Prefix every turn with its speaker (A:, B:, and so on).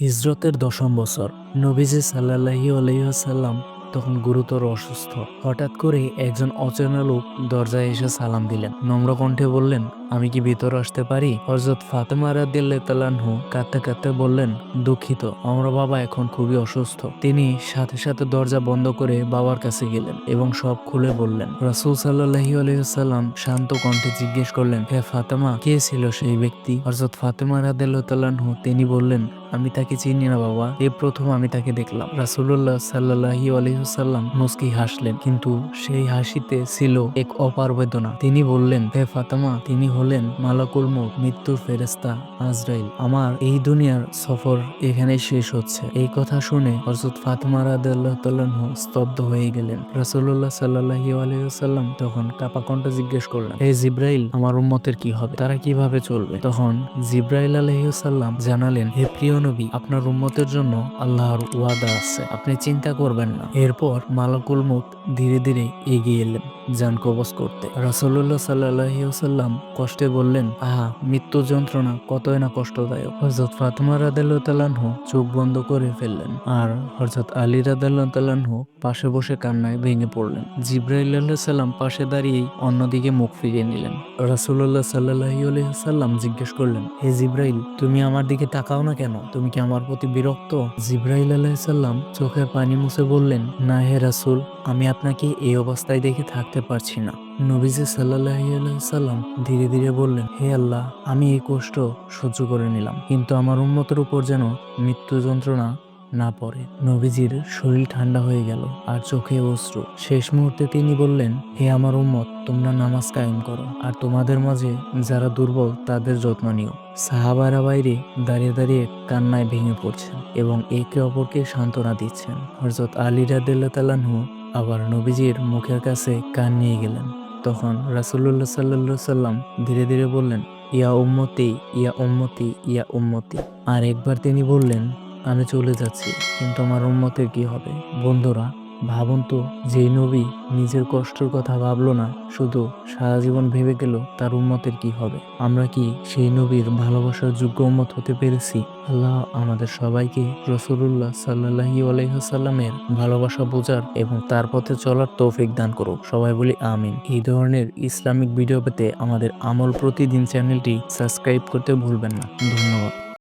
A: হিজরতের দশম বছর। নবীজি সাল্লাহি আলাইসাল্লাম তখন গুরুতর অসুস্থ। হঠাৎ করে একজন অচেনা লোক দরজায় এসে সালাম দিলেন। নম্র কণ্ঠে বললেন আমি কি ভিতর আসতে পারি? হজরত ফাতেমা রাদিয়াল্লাহু কাঁদতে কাঁদতে বললেন, দুঃখিত, আমার বাবা এখন খুবই অসুস্থ। তিনি সাথে সাথে দরজা বন্ধ করে বাবার কাছে গেলেন এবং সব খুলে বললেন। রাসূল সাল্লাহি আলাইসাল্লাম শান্ত কণ্ঠে জিজ্ঞেস করলেন, হে ফাতেমা, কে ছিল সেই ব্যক্তি? হজরত ফাতেমা রাদিয়াল্লাহু তিনি বললেন, আমি তাকে চিনি না বাবা এ প্রথম আমি তাকে দেখলাম। রাসুল্লাহ সাল্লাহি আলহিহাল্লাম মুস্কি হাসলেন, কিন্তু সেই হাসিতে ছিল এক অপার বেদনা। তিনি বললেন, হে ফাতেমা, তিনি হলেন মালাকুল মৌত মৃত্যুর ফেরেস্তা আজরাইল। আমার এই দুনিয়ার সফর এখানে শেষ হচ্ছে। এই কথা শুনে হজরত ফাতেমা রাদিয়াল্লাহু স্তব্ধ হয়ে গেলেন। রাসূলুল্লাহ সাল্লাল্লাহু আলাইহি ওয়াসাল্লাম তখন কাপা কণ্ঠে জিজ্ঞেস করলেন, হে জিব্রাইল, আমার উম্মতের কি হবে? তারা কীভাবে চলবে? তখন জিব্রাইল আলাইহিসাল্লাম জানালেন, হে প্রিয় নবী, আপনার উম্মতের জন্য আল্লাহর ওয়াদা আছে। আপনি চিন্তা করবেন না। এরপর মালাকুল মুত ধীরে ধীরে এগিয়ে এলেন যান কবচ করতে। রাসুল্লাহ সাল্লাহিউসাল্লাম কষ্টে বললেন, আহা মৃত্যু যন্ত্রণা কতই না কষ্টদায়ক। হজরত ফাতেমা রাদাল্লাহু চোখ বন্ধ করে ফেললেন আর হজরত আলী রাদাল্লাহু পাশে বসে কান্নায় ভেঙে পড়লেন। জিব্রাইল সাল্লাম পাশে দাঁড়িয়েই অন্যদিকে মুখ ফিরিয়ে নিলেন। রাসুল্লাহ সাল্লাহি সাল্লাম জিজ্ঞেস করলেন, হে জিব্রাইল, তুমি আমার দিকে তাকাও না কেন? তুমি কি আমার প্রতি বিরক্ত? জিব্রাইল আলাইসাল্লাম চোখের পানি মুছে বললেন, না হে রাসুল, আমি আপনাকে এই অবস্থায় দেখে থাকতে পারছি না। নবীজি সাল্লাম ধীরে ধীরে বললেন, হে আল্লাহ, আমি এই কষ্ট সহ্য করে নিলাম, কিন্তু আমার উন্মতের উপর যেন মৃত্যু যন্ত্রণা না পড়ে। নবীজির শরীর ঠান্ডা হয়ে গেল আর চোখে অশ্রু। শেষ মুহূর্তে তিনি বললেন, হে আমার উম্মত, তোমরা নামাজ কায়েম করো, আর তোমাদের মাঝে যারা দুর্বল, তাদের যত্ন নিও। সাহাবারা বাইরে দাঁড়িয়ে দাঁড়িয়ে কান্নায় ভেঙে পড়ছেন এবং একে অপরকে সান্ত্বনা দিচ্ছেন। হরজত আলী রাদু আবার নবীজির মুখের কাছে কান নিয়ে গেলেন। তখন রাসুল্লাহ সাল্লা সাল্লাম ধীরে ধীরে বললেন, ইয়া উম্মতি ইয়া উম্মতি ইয়া উম্মতি। আর একবার তিনি বললেন, আমি চলে যাচ্ছি, কিন্তু আমার উম্মতের কি হবে? বন্ধুরা ভাবুন তো যে নবী নিজের কষ্টের কথা ভাবলো না, শুধু সারা জীবন ভেবে গেল তার উম্মতের কি হবে। আমরা কি সেই নবীর ভালোবাসার যোগ্য উম্মত হতে পেরেছি? আল্লাহ আমাদের সবাইকে রসুল্লাহ সাল্লাহি আলাইসাল্লামের ভালোবাসা বোঝার এবং তার পথে চলার তৌফিক দান করুক। সবাই বলি আমিন। এই ধরনের ইসলামিক ভিডিও পেতে আমাদের আমল প্রতিদিন চ্যানেলটি সাবস্ক্রাইব করতে ভুলবেন না। ধন্যবাদ।